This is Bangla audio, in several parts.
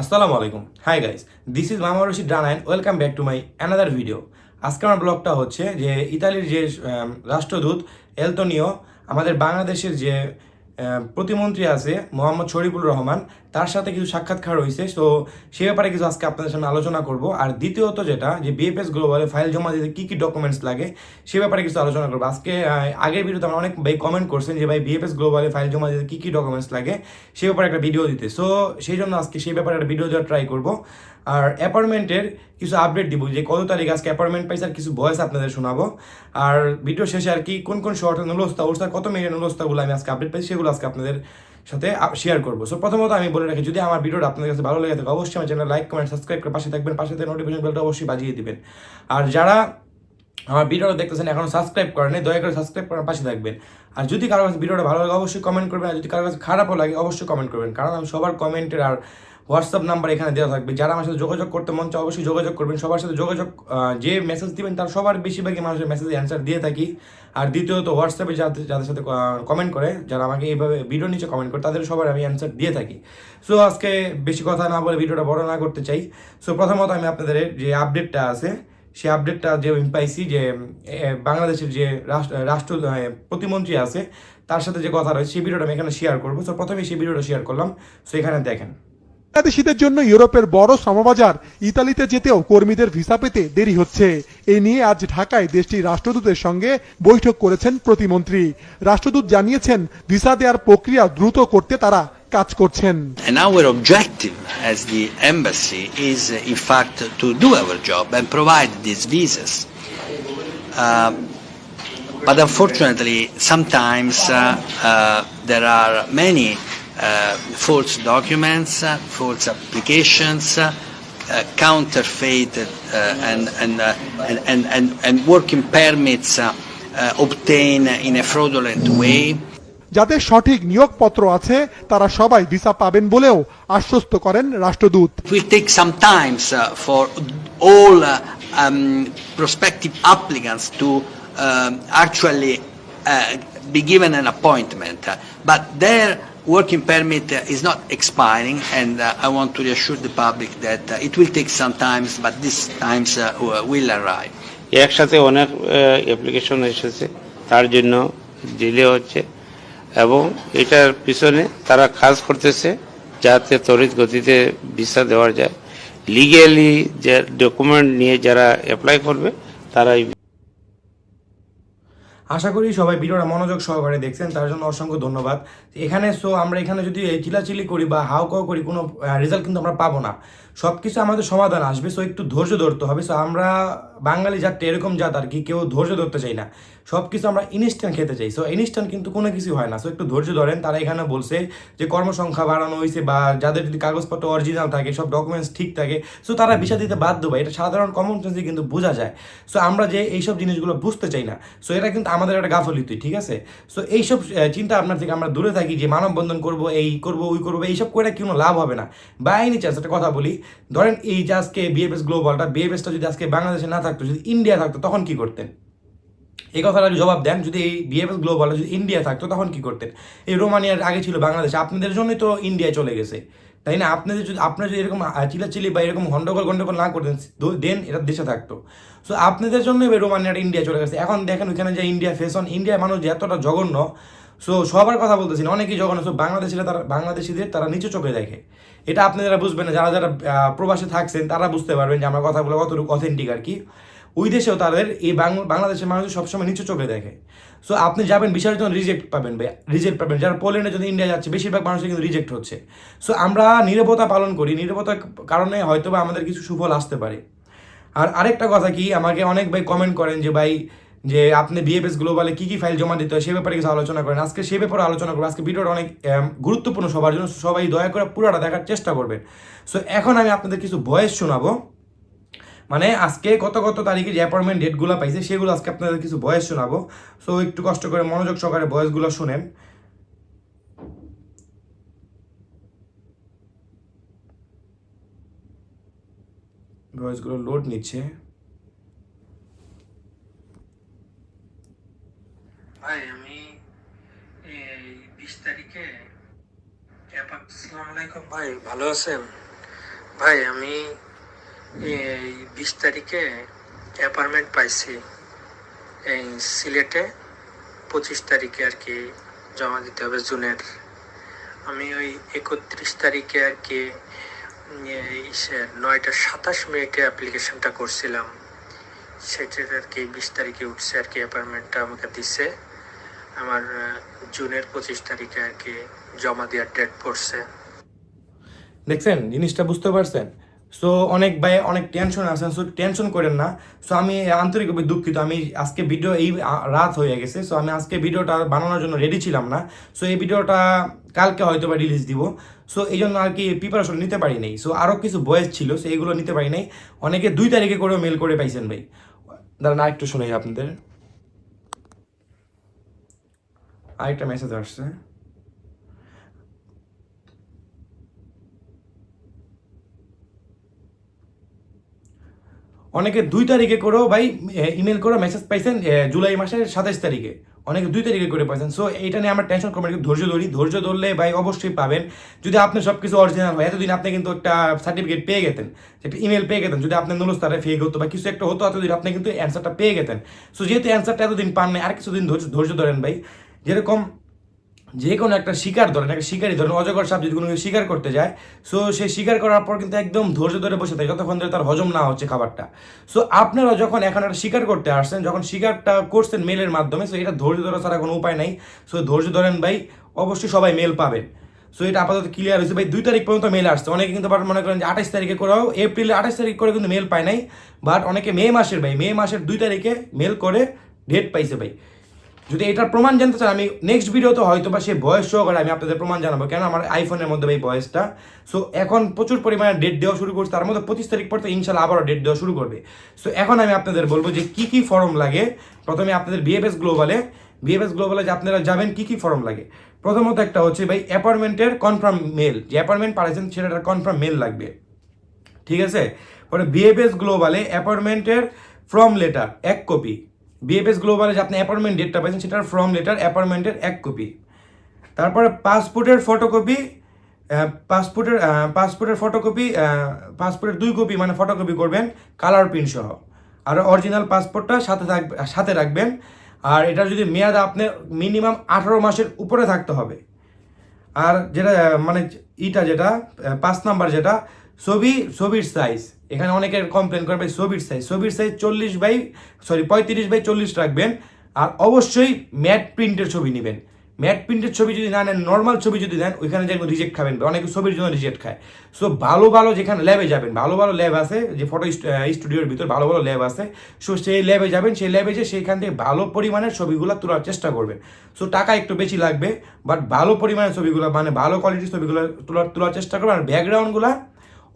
আসসালামু আলাইকুম। হাই গাইস দিস ইজ মামা Rashid and welcome back to my another video আজকে আমার ব্লগটা হচ্ছে যে ইতালির যে রাষ্ট্রদূত এলতনিও আমাদের বাংলাদেশের যে প্রতিমন্ত্রী আছে, মোহাম্মদ শরীফুল রহমান তার সাথে কিছু সাক্ষাৎকার হয়েছে তো সে ব্যাপারে কিছু আজকে আপনাদের সামনে আলোচনা করব। আর দ্বিতীয়ত যেটা, যে বিএফএস গ্লোবালে ফাইল জমা দিতে কী কী ডকুমেন্টস লাগে, সে ব্যাপারে কিছু আলোচনা করব। আজকে আগের ভিডিওতে আমরা অনেক ভাই কমেন্ট করছেন যে, ভাই বিএফএস গ্লোবালে ফাইল জমা দিতে কী কী ডকুমেন্টস লাগে? সে ব্যাপারে একটা ভিডিও দিতে। সো সেই জন্য আজকে সেই ব্যাপারে একটা ভিডিও দেওয়ার ট্রাই করব। আর অ্যাপার্টমেন্টের কিছু আপডেট দিব, যে কত তারিখ আজকে অ্যাপার্টমেন্ট পাইছে আর কিছু ভয়েস আপনাদের শোনাবো। আর ভিডিও শেষে আর কি কোন কোন শর্টের নুলস্তা ওস্তা কত মিনিটের নুলস্তাগুলো আমি আজকে আপডেট পাইছি, সেগুলো আজকে আপনাদের সাথে শেয়ার করব। সো প্রথমত আমি বলে রাখি, যদি আমার ভিডিওটা আপনাদের কাছে ভালো লেগে থাকে, অবশ্যই আমার চ্যানেল লাইক কমেন্ট সাবস্ক্রাইব করে পাশে থাকবেন, পাশে থেকে নোটিফিকেশন বেলটা অবশ্যই বাজিয়ে দিবেন। আর যারা আমার ভিডিওটা দেখতেছেন এখনও সাবস্ক্রাইব করেন দয়া করে সাবস্ক্রাইব করার পাশে থাকবেন। আর যদি কারও কাছে ভিডিওটা ভালো লাগে, অবশ্যই কমেন্ট করবেন, আর যদি কারও কাছে খারাপও লাগে, অবশ্যই কমেন্ট করবেন। কারণ আমি সবার কমেন্টের আর হোয়াটসঅ্যাপ নাম্বার এখানে দেওয়া থাকবে। যারা আমার সাথে যোগাযোগ করতে মন চায় অবশ্যই যোগাযোগ করবেন। সবার সাথে যোগাযোগ যে মেসেজ দিবেন, তার সবার বেশিরভাগই মানুষের মেসেজে অ্যান্সার দিয়ে থাকি। আর দ্বিতীয়ত হোয়াটসঅ্যাপে যাদের যাদের সাথে কমেন্ট করে, যারা আমাকে এইভাবে ভিডিও নিচে কমেন্ট করে, তাদের সবার আমি অ্যান্সার দিয়ে থাকি। সো আজকে বেশি কথা না বলে ভিডিওটা বড় না করতে চাই। সো প্রথমত আমি আপনাদের যে আপডেটটা আছে, সেই আপডেটটা যে আমি পাইছি যে বাংলাদেশের যে রাষ্ট্র রাষ্ট্র প্রতিমন্ত্রী আছে, তার সাথে যে কথা রয়েছে, সেই ভিডিওটা আমি এখানে শেয়ার করব। সো প্রথমে সেই ভিডিওটা শেয়ার করলাম। সো এখানে দেখেন। বাংলাদেশিদের জন্য ইউরোপের বড় শ্রমবাজার ইতালিতে যেতেও কর্মীদের ভিসা পেতে দেরি হচ্ছে। এই নিয়ে আজ ঢাকায় দেশটির রাষ্ট্রদূতের সঙ্গে বৈঠক করেছেন প্রতিমন্ত্রী। রাষ্ট্রদূত জানিয়েছেন ভিসা দেওয়ার প্রক্রিয়া দ্রুত করতে তারা কাজ করছেন। And our objective as the embassy is, uh, in fact, to do our job and provide these visas. Um, but unfortunately, sometimes uh, uh, there are many uh, false documents, uh, false applications, uh, uh, counterfeit uh, and, and, uh, and, and, and, and working permits uh, uh, obtained in a fraudulent way. যাদের সঠিক নিয়োগপত্র আছে তারা সবাই ভিসা পাবেন বলেও আশ্বস্ত করেন রাষ্ট্রদূত It will take some time uh, for all uh, um, prospective applicants to um, actually uh, be given an appointment. Uh, But their working permit uh, is not expiring, and uh, I want to reassure the public that uh, it will take some time, but these times uh, will arrive. একসাথে অনেক অ্যাপ্লিকেশন এসেছে তার জন্য ডিলে হচ্ছে এবং এটার পিছনে তারা কাজ করতেছে যাতে তড়িৎ গতিতে ভিসা দেওয়া যায় লিগেলি যে ডকুমেন্ট নিয়ে যারা অ্যাপ্লাই করবে তারাই আশা করি সবাই ভিডিওটা মনোযোগ সহকারে দেখছেন, তার জন্য অসংখ্য ধন্যবাদ। এখানে সো আমরা এখানে যদি চিলাচিলি করি বা হাউ করি, কোনো রেজাল্ট কিন্তু আমরা পাবো না। সব কিছু আমাদের সমাধান আসবে সো একটু ধৈর্য ধরতে হবে সো আমরা বাঙালি জাতটা এরকম জাত আর কি, কেউ ধৈর্য ধরতে চাই না। সব কিছু আমরা ইনস্ট্যান্ট খেতে চাই সো ইনস্ট্যান্ট কিন্তু কোনো কিছু হয় না সো একটু ধৈর্য ধরেন, তারা এখানে বলছে যে কর্মসংখ্যা বাড়ানো হয়েছে বা যাদের যদি কাগজপত্র অরিজিনাল থাকে, সব ডকুমেন্টস ঠিক থাকে সো তারা ভিসা দিতে বাধ্য ভাই এটা সাধারণ কমন সেন্সে কিন্তু বোঝা যায়। সো আমরা যে এইসব জিনিসগুলো বুঝতে চাই না সো এটা কিন্তু আমাদের একটা গাফলিতি, ঠিক আছে? সো এইসব চিন্তা আপনার থেকে আমরা দূরে থাকি যে মানববন্ধন করব, এই করব, ওই করব, এইসব করে কোনো লাভ হবে না। বা এনি চান্স একটা কথা বলি ধরেন এই যে আজকে বিএফএস গ্লোবালটা বিএফএসটা যদি আজকে বাংলাদেশে না থাকতো, যদি ইন্ডিয়া থাকতো, তখন কি করতেন? এই কথাটা জবাব দেন, যদি এই বিএফএস গ্লোবাল যদি ইন্ডিয়া থাকতো, তখন কি করতেন? এই রোমানিয়ার আগে ছিল বাংলাদেশ, আপনাদের জন্যই তো ইন্ডিয়ায় চলে গেছে। তাই না? আপনাদের যদি, আপনারা যদি এরকম চিলাচিলি বা এরকম গন্ডগোল গন্ডগোল না করতেন দেন এটা দেশে থাকতো। সো আপনাদের জন্যই রোমানিয়াটা ইন্ডিয়া চলে গেছে। এখন দেখেন ওইখানে যে ইন্ডিয়া ফেশন ইন্ডিয়ার মানুষ যে এতটা জঘন্য সো সবার কথা বলতেছি না। অনেকেই জঘন্য সো বাংলাদেশিরা তারা বাংলাদেশিদের তারা নিচু চোখে দেখে। এটা আপনি যারা বুঝবেন না। যারা যারা প্রবাসে থাকছেন, তারা বুঝতে পারবেন যে আমার কথাগুলো কতটুকু অথেন্টিক আর কি। ওই দেশেও তাদের এই বাংলাদেশের মানুষ সবসময় নিচু চোখে দেখে। সো আপনি যাবেন বিশাল জন্য রিজেক্ট পাবেন রিজেক্ট পাবেন। যারা পোল্যান্ডের যদি ইন্ডিয়া যাচ্ছে, বেশিরভাগ মানুষের কিন্তু রিজেক্ট হচ্ছে। সো আমরা নিরবতা পালন করি। নিরবতার কারণে হয়তো আমাদের কিছু সুফল আসতে পারে। আর আরেকটা কথা কি, আমাকে অনেক ভাই কমেন্ট করেন যে, ভাই যে আপনি বিএফএস গ্লোবালে কি কি ফাইল জমা দিতে হয় সে ব্যাপারে কিছু আলোচনা করেন। আজকে সে ব্যাপারে আলোচনা করব। আজকে ভিডিওটা অনেক গুরুত্বপূর্ণ সবার জন্য। সবাই দয়া করে পুরোটা দেখার চেষ্টা করবেন। সো এখন আমি আপনাদের কিছু ভয়েস শোনাবো। মানে আজকে কত কত তারিখে যে অ্যাপয়েন্টমেন্ট ডেটগুলো পাইছে, সেগুলো আজকে আপনাদের কিছু ভয়েস শোনাবো। সো একটু কষ্ট করে মনোযোগ সহকারে ভয়েসগুলো শোনেন। ভয়েসগুলো লোড নিচ্ছে। ভাই, আমি এই বিশ তারিখে আলাইকুম। ভাই, ভালো আছেন? ভাই, আমি এই বিশ তারিখে অ্যাপার্টমেন্ট পাইছি। এই সিলেটে পঁচিশ তারিখে আর কি জমা দিতে হবে জুনের। আমি ওই একত্রিশ তারিখে আর কি নয়টা সাতাশ মিনিটে অ্যাপ্লিকেশনটা করছিলাম। সেটার আর কি বিশ তারিখে উঠছে আর কি অ্যাপার্টমেন্টটা আমাকে দিছে। আমার জুনের পঁচিশ তারিখে আর কি জমা দেওয়ার ডেট পড়ছে। দেখছেন, জিনিসটা বুঝতে পারছেন? সো অনেক ভাই, অনেক টেনশন আছেন সো টেনশন করেন না। সো আমি আন্তরিকভাবে দুঃখিত। আমি আজকে ভিডিও এই রাত হয়ে গেছে। সো আমি আজকে ভিডিওটা বানানোর জন্য রেডি ছিলাম না। সো এই ভিডিওটা কালকে হয়তো বা রিলিজ দিব। সো এই জন্য আর কি প্রিপারেশন নিতে পারি নাই। সো আরও কিছু বয়স ছিল সো এইগুলো নিতে পারি নাই। অনেকে দুই তারিখে করেও মেল করে পাইছেন ভাই। দাঁড়ান, আরেকটু শোনাই আপনাদের। আরেকটা মেসেজ আসছে। অনেকে দুই তারিখে করেও ভাই ইমেল করে মেসেজ পাইছেন জুলাই মাসের সাতাইশ তারিখে। অনেকে দুই তারিখে করে পাইছেন। সো এইটা নিয়ে আমরা টেনশন করবেন ধৈর্য ধরি, ধৈর্য ধরলে ভাই অবশ্যই পাবেন। যদি আপনি সব কিছু অরিজিনাল হয়, এতদিন আপনি কিন্তু একটা সার্টিফিকেট পেয়ে গেতেন একটা ইমেল পেয়ে গেতেন, যদি আপনি নুলস্তারে ফেক হতো বা কিছু একটা হতো, এতদিন আপনি কিন্তু অ্যান্সারটা পেয়ে গেতেন। সো যেহেতু অ্যান্সারটা এতদিন পান নাই আর কিছুদিন ধৈর্য ধরেন ভাই। যেরকম যে কোনো একটা শিকার ধরেন, একটা শিকারই ধরেন, অজগর সাপ যদি কোনো শিকার করতে যায় সো সে শিকার করার পর কিন্তু একদম ধৈর্য ধরে বসে থাকে যতক্ষণ ধরে তার হজম না হচ্ছে খাবারটা। সো আপনারা যখন এখন একটা শিকার করতে আসছেন, যখন শিকারটা করছেন মেলের মাধ্যমে সো এটা ধৈর্য ধরা ছাড়া কোনো উপায় নাই। সো ধৈর্য ধরেন ভাই, অবশ্যই সবাই মেল পাবেন। সো এটা আপাতত ক্লিয়ার হয়েছে। ভাই, দুই তারিখ পর্যন্ত মেল আসছে। অনেকে কিন্তু মনে করেন যে আঠাশ তারিখে করেও এপ্রিলে আঠাশ তারিখ করে কিন্তু মেল পায় নাই। বাট অনেকে মে মাসের, ভাই, মে মাসের দুই তারিখে মেল করে ডেট পাইছে, ভাই। যদি এটার প্রমাণ জানতে চান, আমি নেক্সট ভিডিওতে হয়তো বা সেই বয়স সহকারে আমি আপনাদের প্রমাণ জানাব কেন আমার আইফোনের মধ্যে এই বয়সটা। সো এখন প্রচুর পরিমাণে ডেট দেওয়া শুরু করছে, তার মধ্যে পঁচিশ তারিখ পর তো ইনশাল্লাহ আবারও ডেট দেওয়া শুরু করবে। সো এখন আমি আপনাদের বলব যে কি কি ফর্ম লাগে। প্রথমে আপনাদের বিএফএস গ্লোবালে বিএফএস গ্লোবালে যে আপনারা যাবেন, কী কী ফর্ম লাগে? প্রথমত একটা হচ্ছে ভাই, অ্যাপার্টমেন্টের কনফার্ম মেল যে অ্যাপার্টমেন্ট পাঠাচ্ছেন সেটার কনফার্ম মেল লাগবে। ঠিক আছে? পরে বিএফএস গ্লোবালে অ্যাপার্টমেন্টের ফর্ম লেটার এক কপি বিএফএস গ্লোবালে যে আপনি অ্যাপার্টমেন্ট ডেটটা পাইছেন, সেটার ফর্ম লেটার অ্যাপার্টমেন্টের এক কপি তারপরে পাসপোর্টের ফটোকপি পাসপোর্টের পাসপোর্টের ফটোকপি পাসপোর্টের দুই কপি মানে ফটোকপি করবেন কালার প্রিন্ট সহ। আর অরিজিনাল পাসপোর্টটা সাথে থাকবে সাথে রাখবেন। আর এটা যদি মেয়াদ আপনার মিনিমাম আঠারো মাসের উপরে থাকতে হবে। আর যেটা মানে ইটা যেটা পাঁচ নাম্বার যেটা ছবি, ছবির সাইজ এখানে অনেকের কমপ্লেন করবে, ছবির সাইজ ছবির সাইজ চল্লিশ বাই সরি পঁয়ত্রিশ বাই চল্লিশ রাখবেন। আর অবশ্যই ম্যাট প্রিন্টের ছবি নেবেন। ম্যাট প্রিন্টের ছবি যদি না নেন নর্মাল ছবি যদি দেন, ওইখানে যেন রিজেক্ট খাবেন অনেকে ছবির জন্য রিজেক্ট খায়। সো ভালো ভালো যেখানে ল্যাবে যাবেন, ভালো ভালো ল্যাব আছে, যে ফটো স্টুডিওর ভিতর ভালো ভালো ল্যাব আছে। সো সেই ল্যাবে যাবেন, সেই ল্যাবে যে সেইখান থেকে ভালো পরিমাণের ছবিগুলো তোলার চেষ্টা করবেন। সো টাকা একটু বেশি লাগবে বাট ভালো পরিমাণের ছবিগুলো মানে ভালো কোয়ালিটির ছবিগুলো তোলার তোলার চেষ্টা করবেন। আর ব্যাকগ্রাউন্ডগুলো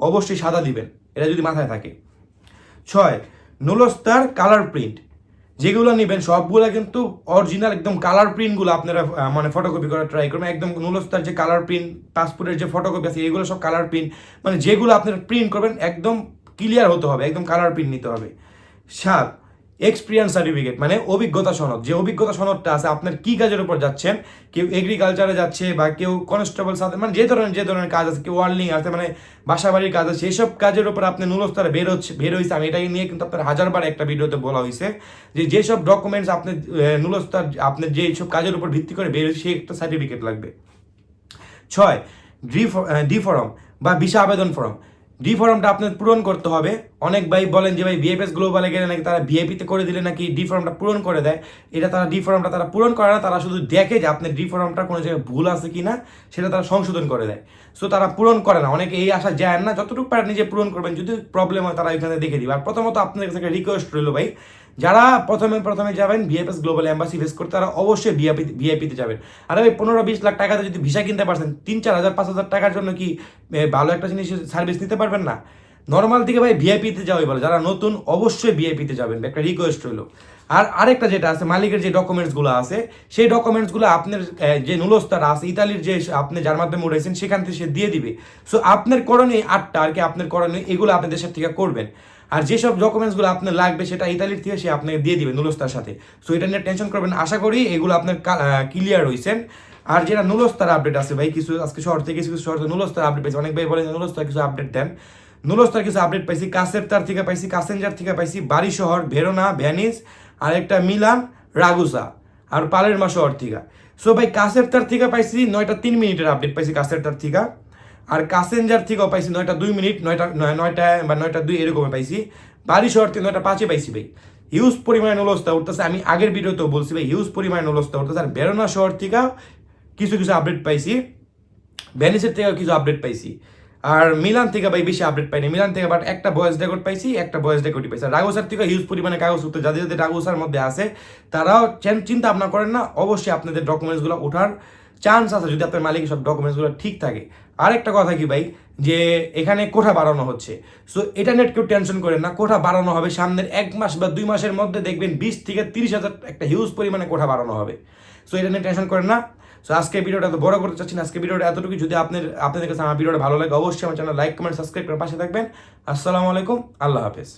অবশ্যই সাদা দিবেন, এটা যদি মাথায় থাকে। ছয়, নুলস্তার কালার প্রিন্ট যেগুলো নেবেন, সবগুলো কিন্তু অরিজিনাল একদম কালার প্রিন্টগুলো আপনারা মানে ফটোকপি করার ট্রাই করবেন। একদম নুলস্তার যে কালার প্রিন্ট পাসপোর্টের যে ফটোকপি আছে, এগুলো সব কালার প্রিন্ট মানে যেগুলো আপনারা প্রিন্ট করবেন, একদম ক্লিয়ার হতে হবে, একদম কালার প্রিন্ট নিতে হবে। সাত এক্সপিরিয়েন্স সার্টিফিকেট মানে অভিজ্ঞতা সনদ। যে অভিজ্ঞতা সনদটা আছে, আপনার কি কাজের উপর যাচ্ছেন, কেউ এগ্রিকালচারে যাচ্ছে বা কেউ কনস্টেবল সাথে মানে যে ধরনের যে ধরনের কাজ আছে, কেউ ওয়ার্লিং আছে মানে বাসা বাড়ির কাজ আছে, সেসব কাজের উপর আপনি নুলস্তরে বের হচ্ছে, বের হয়েছে আমি এটাকে নিয়ে কিন্তু আপনার হাজারবার একটা ভিডিওতে বলা হয়েছে যে যেসব ডকুমেন্টস আপনি নুলস্তার আপনার যে সব কাজের উপর ভিত্তি করে বের হয়েছে সেই একটা সার্টিফিকেট লাগবে। ছয়, ডি ডি ফর্ম বা ভিসা আবেদন ফর্ম ডি ফর্মটা আপনার পূরণ করতে হবে। অনেক ভাই বলেন যে, ভাই বিএফএস গ্লোবালে গেলে নাকি তারা ভিআইপিতে করে দিলে নাকি ডি ফর্মটা পূরণ করে দেয়? এটা তারা ডি ফর্মটা তারা পূরণ করে না, তারা শুধু দেখে যে আপনার ডি ফর্মটা কোনো জায়গায় ভুল আছে কি না সেটা তারা সংশোধন করে দেয়। সো তারা পূরণ করে না। অনেকে এই আশা যায় না, যতটুকু পারে নিজে পূরণ করবেন, যদি প্রবলেম হয় তারা ওইখানে দেখে দিবে। আর প্রথমত আপনাদের কাছে রিকোয়েস্ট রইল ভাই যারা প্রথমে প্রথমে যাবেন ভিএফএস গ্লোবাল এম্বাসি ফেস করতে, তারা অবশ্যই ভিআইপি ভিআইপিতে যাবেন। আর ওই পনেরো বিশ লাখ টাকাতে যদি ভিসা কিনতে পারছেন, তিন চার হাজার, পাঁচ হাজার টাকার জন্য কি ভালো একটা জিনিস সার্ভিস নিতে পারবেন না? নর্মাল থেকে ভাই ভিআইপিতে যাওয়াই বলে যারা নতুন, অবশ্যই ভিআইপিতে যাবেন। একটা রিকোয়েস্ট রইল। আর আরেকটা যেটা আছে, মালিকের যে ডকুমেন্টসগুলো আছে, সেই ডকুমেন্টসগুলো আপনার যে নুলস্তারা আছে, ইতালির যে আপনি যার মাধ্যমে উঠেছেন সেখান থেকে সে দিয়ে দিবে। সো আপনার করণীয় আটটা আর কি আপনার করণীয়, এগুলো আপনি দেশের থেকে করবেন। আর যেসব ডকুমেন্টসগুলো আপনার লাগবে, সেটা ইতালির থেকে সে আপনাকে দিয়ে দিবে নুলস্তার সাথে। সো এটা নিয়ে টেনশন করবেন আশা করি এগুলো আপনার ক্লিয়ার হয়েছেন আর যেটা নুলস্তার আপডেট আছে ভাই, কিছু আজকে শহর থেকে কিছু শহর থেকে নুলস্তার আপডেট পাইছে অনেক ভাই বলেন নুলস্তার কিছু আপডেট দেন। নুলস্তার কিছু আপডেট পাইছি কাসের তার থেকে পাইছি, কাসেঞ্জার থেকে পাইছি, বাড়ি শহর, ভেরোনা, ভ্যানিস, আর একটা মিলান রাগুসা আর পালেরমা শহর থেকে। সো ভাই কাসের তার থেকে পাইছি, নয়টা তিন মিনিটের আপডেট পাইছি কাসের তার থেকে। আর কাসেঞ্জার থেকেও পাইছি নয়টা দুই মিনিট, নয়টা, নয়- নয়টা বা নয়টা দুই এরকম পাইছি। বাড়ি শহর থেকে নয়টা পাঁচে পাইছি ভাই। হিউজ পরিমাণে নলস্তা উঠতেছে। আমি আগের ভিডিওতেও বলছি ভাই হিউজ পরিমাণে নলস্তা উঠতেছে। আর বেরোনা শহর থেকে কিছু কিছু আপডেট পাইছি। ভ্যানিসের থেকেও কিছু আপডেট পাইছি। আর মিলান থেকে ভাই বেশি আপডেট পাইনি। মিলান থেকে বাট একটা ভয়েস রেকর্ড পাইছি, একটা ভয়েস রেকর্ডই পাইছি। রাগোসার থেকে হিউজ পরিমাণে কাগজ উঠতে যাদের যাদের রাগোসার মধ্যে আছে, তারাও চেন- চিন্তা ভাবনা করেন না। অবশ্যই আপনাদের ডকুমেন্টসগুলো ওঠার চান্স আছে যদি আপনার মালিকের সব ডকুমেন্টসগুলো ঠিক থাকে। আরেকটা কথা কি ভাই? যে এখানে কোঠা বাড়ানো হচ্ছে। সো এটা নেট কেউ টেনশন করেন না, কোঠা বাড়ানো হবে সামনের এক মাস বা দুই মাসের মধ্যে দেখবেন বিশ থেকে তিরিশ হাজার একটা হিউজ পরিমাণে কোঠা বাড়ানো হবে। সো এটা নিয়ে টেনশন করেন না। সো আজকে ভিডিওটা এত বড় করতে চাচ্ছি না। আজকে ভিডিওটা এতটুকু যদি আপনার, আপনাদের কাছে আমার ভিডিওটা ভালো লাগে, অবশ্যই আমার চ্যানেল লাইক কমেন্ট সাবস্ক্রাইব করে পাশে থাকবেন। আসসালামু আলাইকুম। আল্লাহ হাফেজ।